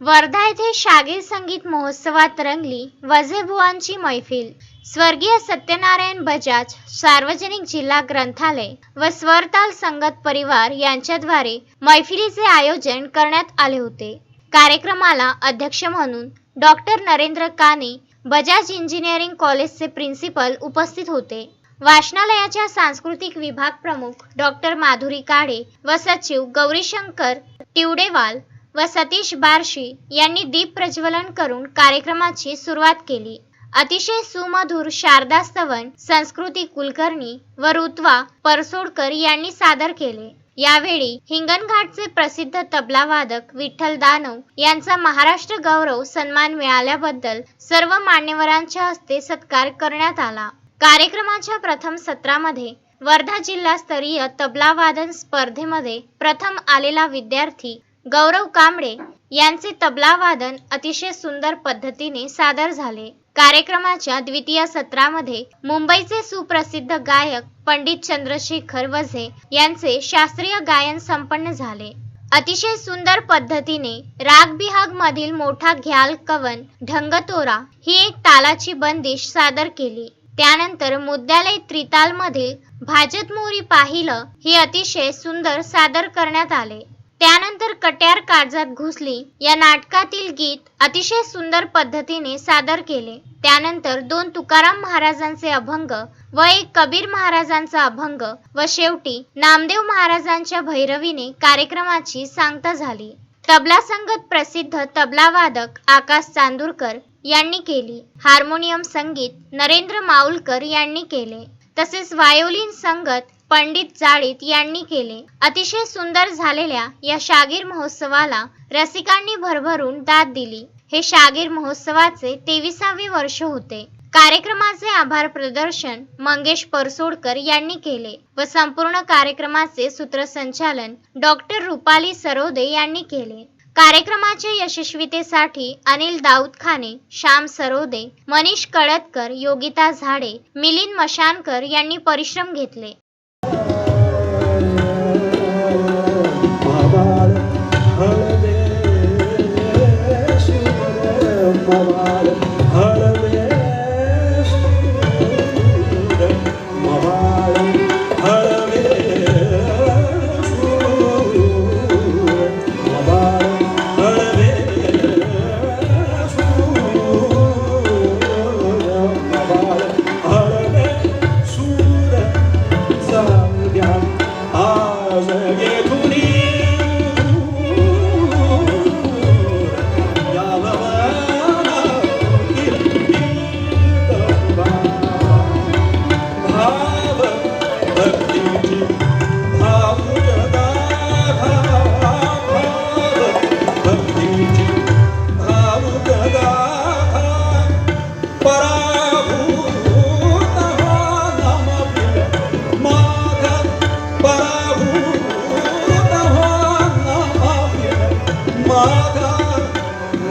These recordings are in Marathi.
वर्धा येथे शागीर संगीत महोत्सवात रंगली वझेबुवांची मैफिल. स्वर्गीय सत्यनारायण बजाज सार्वजनिक जिल्हा ग्रंथालय व स्वरताल संगत परिवार यांच्याद्वारे मैफिलीचे आयोजन करण्यात आले होते. कार्यक्रमाला अध्यक्ष म्हणून डॉक्टर नरेंद्र काने बजाज इंजिनिअरिंग कॉलेजचे प्रिन्सिपल उपस्थित होते. वाचनालयाच्या सांस्कृतिक विभाग प्रमुख डॉक्टर माधुरी काळे व सचिव गौरीशंकर तिवडेवाल व सतीश बार्शी यांनी दीप प्रज्वलन करून कार्यक्रमाची सुरुवात केली. अतिशय सुमधुर शारदा स्तवन संस्कृती कुलकर्णी व ऋत्वा परसोडकर यांनी सादर केले. यावेळी हिंगणघाटचे प्रसिद्ध तबला वादक विठ्ठल दानव यांचा महाराष्ट्र गौरव सन्मान मिळाल्याबद्दल सर्व मान्यवरांच्या हस्ते सत्कार करण्यात आला. कार्यक्रमाच्या प्रथम सत्रामध्ये वर्धा जिल्हास्तरीय तबला वादन स्पर्धेमध्ये प्रथम आलेला विद्यार्थी गौरव कांबळे यांचे तबला वादन अतिशय सुंदर पद्धतीने सादर झाले. कार्यक्रमाच्या द्वितीय सत्रामध्ये मुंबईचे सुप्रसिद्ध गायक पंडित चंद्रशेखर वझे यांचे शास्त्रीय गायन संपन्न झाले. अतिशय सुंदर पद्धतीने राग बिहाग मधील मोठा घ्याल कवन ढंगतोरा ही एक तालाची बंदिश सादर केली. त्यानंतर मुद्द्यालय त्रिताल मधील भाजत मोरी पाहिलं ही अतिशय सुंदर सादर करण्यात आले. त्यानंतर कट्यार काळजात घुसली. या नाटकातील गीत अतिशय सुंदर पद्धतीने सादर केले. त्यानंतर दोन तुकाराम महाराजांचे अभंग व एक कबीर महाराजांचा अभंग व शेवटी नामदेव महाराजांच्या भैरवीने कार्यक्रमाची सांगता झाली. तबला संगत प्रसिद्ध तबला वादक आकाश चांदूरकर यांनी केली. हार्मोनियम संगीत नरेंद्र माऊलकर यांनी केले. तसेच व्हायोलिन संगत पंडित जाळीत यांनी केले. अतिशय सुंदर झालेल्या या शागीर महोत्सवाला रसिकांनी भरभरून दाद दिली. हे शागीर महोत्सवाचे तेविसावे वर्ष होते. कार्यक्रमाचे आभार प्रदर्शन मंगेश परसोडकर यांनी केले व संपूर्ण कार्यक्रमाचे सूत्रसंचालन डॉक्टर रुपाली सरोदे यांनी केले. कार्यक्रमाच्या यशस्वीतेसाठी अनिल दाऊद खाने श्याम सरोदे मनीष कळतकर योगिता झाडे मिलिंद मशानकर यांनी परिश्रम घेतले. ஆழம் ஆழ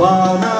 Havana